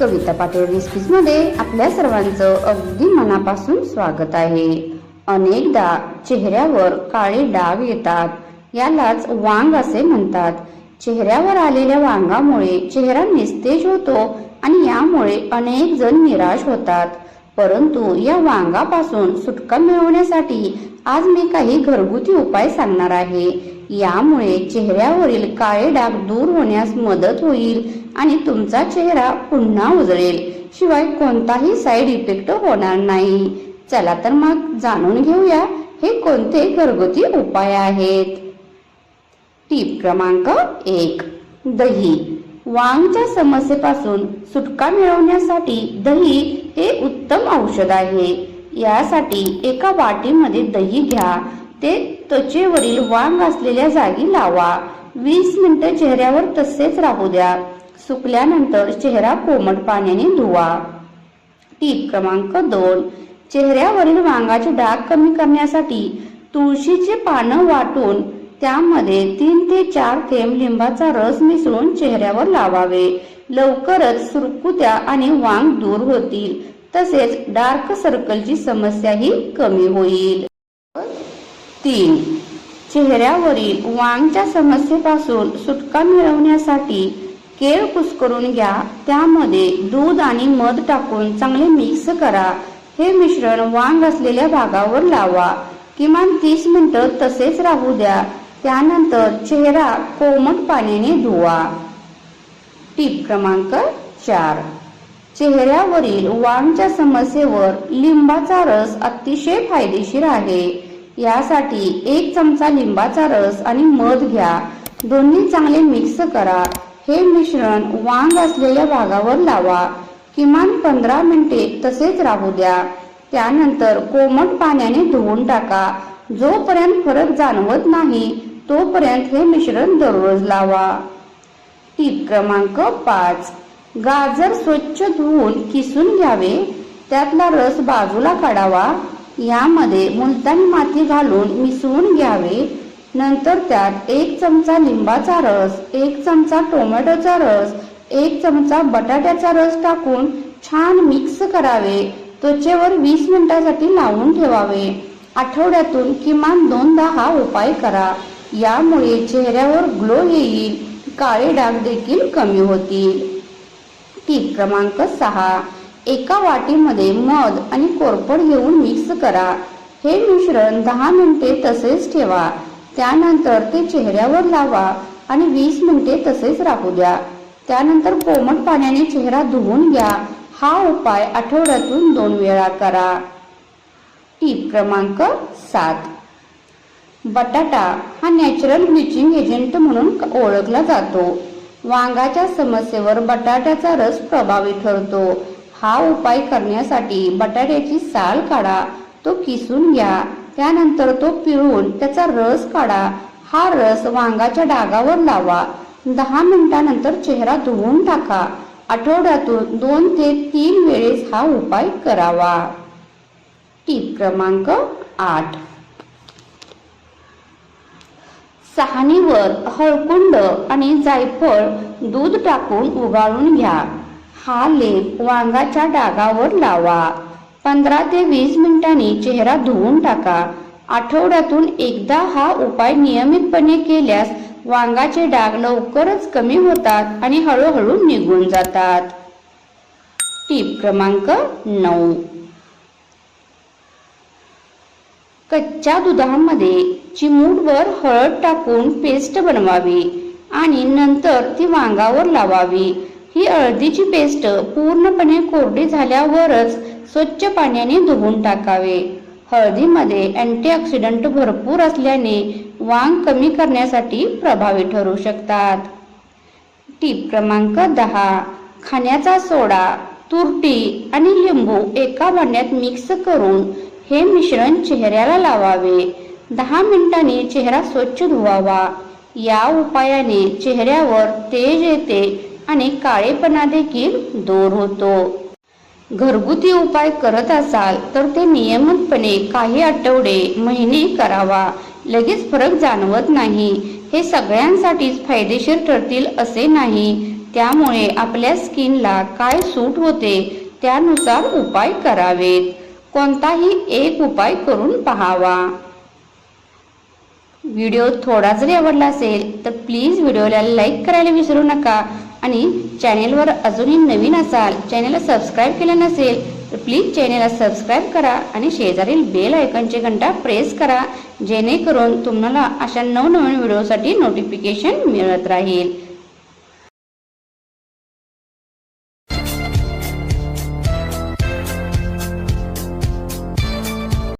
कविता पाटील रेसिपीजमध्ये आपल्या सर्वांचं अगदी मनापासून स्वागत आहे. अनेकदा चेहऱ्यावर काळे डाग येतात. यालाच वांग असे म्हणतात. चेहऱ्यावर आलेल्या वांगामुळे चेहरा निस्तेज होतो आणि यामुळे अनेक जण निराश होतात. परंतु या वांगापासून सुटका मिळवण्यासाठी आज मी काही घरगुती उपाय सांगणार आहे. यामुळे चेहऱ्यावरील काळे डाग दूर होण्यास मदत होईल आणि तुमचा चेहरा पुन्हा उजळेल. शिवाय कोणताही साईड इफेक्ट होणार नाही. चला तर मग जाणून घेऊया हे कोणते घरगुती उपाय आहेत. टीप क्रमांक एक. दही. वांगच्या समस्येपासून सुटका मिळवण्यासाठी दही हे उत्तम औषध आहे. यासाठी एका वाटीमध्ये दही घ्या. ते त्वचेवरील वांग असलेल्या जागी लावा. वीस मिनिटं चेहऱ्यावर तसेच राहू द्या. सुकल्यानंतर चेहरा कोमट पाण्याने धुवा. टीप क्रमांक दोन. चेहऱ्यावरील वांगाचे डाग कमी करण्यासाठी तुळशीचे पानं वाटून त्यामध्ये तीन ते चार थेंब लिंबाचा रस मिसळून चेहऱ्यावर लावावे. लवकरच सुरकुत्या आणि वांग दूर होतील. तसेच डार्क सर्कलची समस्याही कमी होईल. तीन. चेहऱ्यावरील वांगच्या समस्येपासून सुटका मिळवण्यासाठी केळ कुस्करून घ्या. त्यामध्ये दूध आणि मध टाकून चांगले मिक्स करा. हे मिश्रण वांग असलेल्या भागावर लावा. किमान तीस मिनिटं तसेच राहू द्या. त्यानंतर चेहरा कोमट पाण्याने धुवा. टीप क्रमांक चार. चेहऱ्यावरील वांगच्या समस्येवर लिंबाचा रस अतिशय फायदेशीर आहे. यासाठी एक चमचा लिंबाचा रस आणि मध घ्या. दोन्ही चांगले मिक्स करा. हे मिश्रण वांग असलेल्या भागावर लावा. किमान पंधरा मिनिटे तसेच राहू द्या. त्यानंतर कोमट पाण्याने धुवून टाका. जोपर्यंत फरक जाणवत नाही तोपर्यंत हे मिश्रण दररोज लावा. टीप क्रमांक पाच. गाजर स्वच्छ धुवून किसून घ्यावे. त्यातला रस बाजूला काढावा. यामध्ये मुलतानी माती घालून मिसळून घ्यावे. नंतर त्यात एक चमचा लिंबाचा रस एक चमचा टोमॅटोचा रस एक चमचा बटाट्याचा रस टाकून छान मिक्स करावे. त्वचेवर वीस मिनिटासाठी लावून ठेवावे. आठवड्यातून किमान दोनदा हा उपाय करा. यामुळे चेहऱ्यावर ग्लो येईल काळे डाग देखील कमी होतील. टीप क्रमांक सहा. एका वाटीमध्ये मध आणि कोरपड घेऊन मिक्स करा. हे मिश्रण दहा मिनिटे तसेच ठेवा. त्यानंतर ते चेहऱ्यावर लावा आणि वीस मिनिटे तसेच राहू द्या. त्यानंतर कोमट पाण्याने चेहरा धुवून घ्या. हा उपाय आठवड्यातून दोन वेळा करा. टीप क्रमांक सात. बटाटा हा नॅचरल ब्लिचिंग एजंट म्हणून ओळखला जातो. वांगाच्या समस्येवर बटाट्याचा रस प्रभावी ठरतो. हा उपाय करण्यासाठी बटाट्याची साल काढा तो किसून घ्या त्यानंतर तो पिळून त्याचा रस काढा. हा रस वांगाच्या डागावर लावा. दहा मिनिटानंतर चेहरा धुवून टाका. आठवड्यातून दोन ते तीन वेळेस हा उपाय करावा. टीप क्रमांक आठ. सहाणीवर हळकुंड आणि जायफळ दूध टाकून उगाळून घ्या. हा लेप वांगाच्या डागावर लावा. पंधरा ते वीस मिनिटांनी चेहरा धुवून टाका. आठवड्यातून एकदा हा उपाय नियमितपणे केल्यास वांगाचे डाग लवकरच कमी होतात आणि हळूहळू निघून जातात. टीप क्रमांक नऊ. कच्च्या दुधामध्ये चिमूटभर हळद टाकून पेस्ट बनवावी आणि नंतर ती वांगावर लावावी. ही हळदीची पेस्ट पूर्णपणे कोरडी झाल्यावरच स्वच्छ पाण्याने धुवून टाकावे. हळदीमध्ये अँटीऑक्सिडंट भरपूर असल्याने वांग कमी करण्यासाठी प्रभावी ठरू शकतात. टीप क्रमांक दहा. खाण्याचा सोडा तुरटी आणि लिंबू एका भांड्यात मिक्स करून हे मिश्रण चेहऱ्याला लावावे. दहा मिनिटांनी चेहरा स्वच्छ धुवावा. या उपायाने चेहऱ्यावर तेज येते आणि काळेपणा देखील दूर होतो. घरगुती उपाय करत असाल तर ते नियमितपणे काही आठवडे महिने करावा. लगेच फरक जाणवत नाही. हे सगळ्यांसाठीच फायदेशीर ठरतील असे नाही. त्यामुळे आपल्या स्किनला काय सूट होते त्यानुसार उपाय करावेत. कोणताही एक उपाय करून पहावा. व्हिडिओ थोडा जरी आवडला असेल तर प्लीज व्हिडिओला लाईक करायला विसरू नका. आणि चॅनेलवर अजूनही नवीन असाल चॅनेलला सबस्क्राईब केलं नसेल तर प्लीज चॅनेलला सबस्क्राईब करा आणि शेजारील बेल आयकॉनचे घंटा प्रेस करा जेणेकरून तुम्हाला अशा नवनवीन व्हिडिओसाठी नोटिफिकेशन मिळत राहील.